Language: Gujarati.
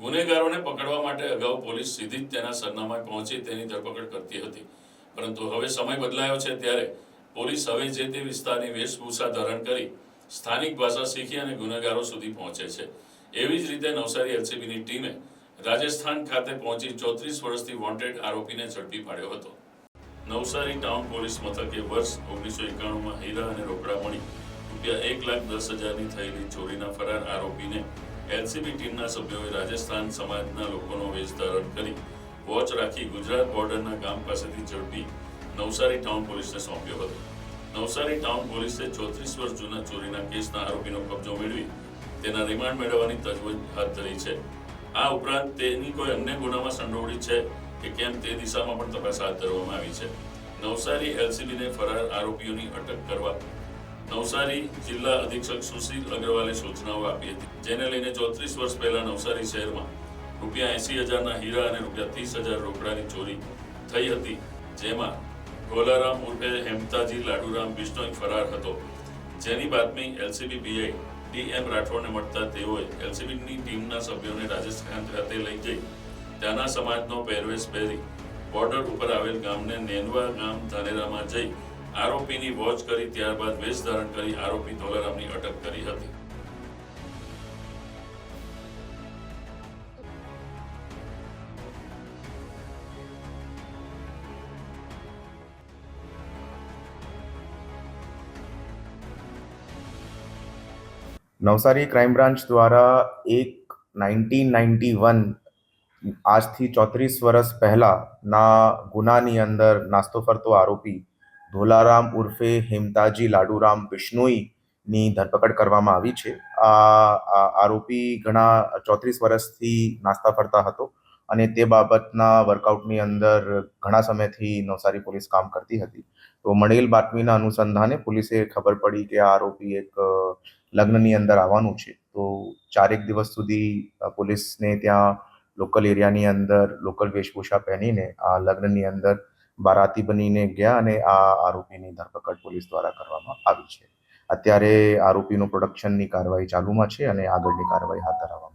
ગુનેગારોને પકડવા માટે અગાઉ પોલીસ સીધી જ તેના સરનામાએ પહોંચી તેની ધરપકડ કરતી હતી. પરંતુ હવે સમય બદલાયો છે ત્યારે પોલીસ હવે જે તે વિસ્તારની વેશભૂષા ધારણ કરી સ્થાનિક ભાષા શીખી અને ગુનેગારો સુધી પહોંચે છે. એવી જ રીતે નવસારી એલસીબીની ટીમે રાજસ્થાન ખાતે પહોંચી ચોત્રીસ વર્ષથી વોન્ટેડ આરોપીને ઝડપી પાડ્યો હતો. નવસારી ટાઉન પોલીસ મથકે વર્ષ ઓગણીસો એકાણુંમાં હીરા અને રોકડા મળી રૂપિયા એક લાખ દસ હજારની થયેલી ચોરીના ફરાર આરોપીને એલસીબી ટીમના સભ્યોએ રાજસ્થાન સમાજના લોકોનો વેશ ધારણ કરી વોચ રાખી ગુજરાત બોર્ડરના ગામ પાસેથી ઝડપી નવસારી ટાઉન પોલીસને સોંપ્યો હતો. નવસારી ટાઉન પોલીસે ચોત્રીસ વર્ષ જૂના ચોરીના કેસના આરોપીનો કબજો મેળવી તેના રિમાન્ડ મેળવવાની તજવીજ હાથ ધરી છે. આ ઉપરાંત તેની કોઈ અન્ય ગુનામાં સંડોવણી છે કે કેમ તે દિશામાં પણ તપાસ હાથ ધરવામાં આવી છે. નવસારી એલસીબીને ફરાર આરોપીઓની અટક કરવા નવસારી જિલ્લા અધિક્ષક સુશીલ અગ્રવાલે સૂચનાઓ આપી હતી, જેને લઈને ચોત્રીસ વર્ષ પહેલા નવસારી શહેરમાં રૂપિયા એસી હજારના હીરા અને રૂપિયા ત્રીસ હજાર રોકડાની ચોરી થઈ હતી, જેમાં ગોલારામ ઉર્ફે હેમતાજી લાડુરામ બિશ્નોઈ ફરાર હતો. જેની બાતમી એલસીબી બીઆઈ ડી એમ રાઠોડને મળતા તેઓએ એલસીબીની ટીમના સભ્યોને રાજસ્થાન ખાતે લઈ જઈ ત્યાંના સમાજનો પહેરવેશ પહેરી બોર્ડર ઉપર આવેલ ગામને નેનવા ગામ ધાનેરામાં જઈ આરોપીની વોચ કરી ત્યારબાદ વેશ ધારણ કરી આરોપી ધોલારામની અટક કરી હતી. નવસારી ક્રાઇમ બ્રાન્ચ દ્વારા એક નાઇન્ટીન નાઇન્ટી વન, આજથી ચોત્રીસ વર્ષ પહેલાંના ગુનાની અંદર નાસ્તો ફરતો આરોપી ધોલારામ ઉર્ફે હેમતાજી લાડુરામ બિશ્નોઈની ધરપકડ કરવામાં આવી છે. આ આરોપી ઘણા ચોત્રીસ વર્ષથી નાસ્તા ફરતા હતો અને તે બાબતના વર્કઆઉટની અંદર ઘણા સમયથી નવસારી પોલીસ કામ કરતી હતી. તો મળેલ બાતમીના અનુસંધાને પોલીસે ખબર પડી કે આ આરોપી એક લગ્નની અંદર આવવાનું છે. તો ચારેક દિવસ સુધી પોલીસને ત્યાં લોકલ એરિયાની અંદર લોકલ વેશભૂષા પહેરીને આ લગ્નની અંદર બારાતી બનીને ગયા અને આ આરોપીની ધરપકડ પોલીસ દ્વારા કરવામાં આવી છે. અત્યારે આરોપીનું પ્રોડક્શનની કાર્યવાહી ચાલુમાં છે અને આગળની કાર્યવાહી હાથ ધરવામાં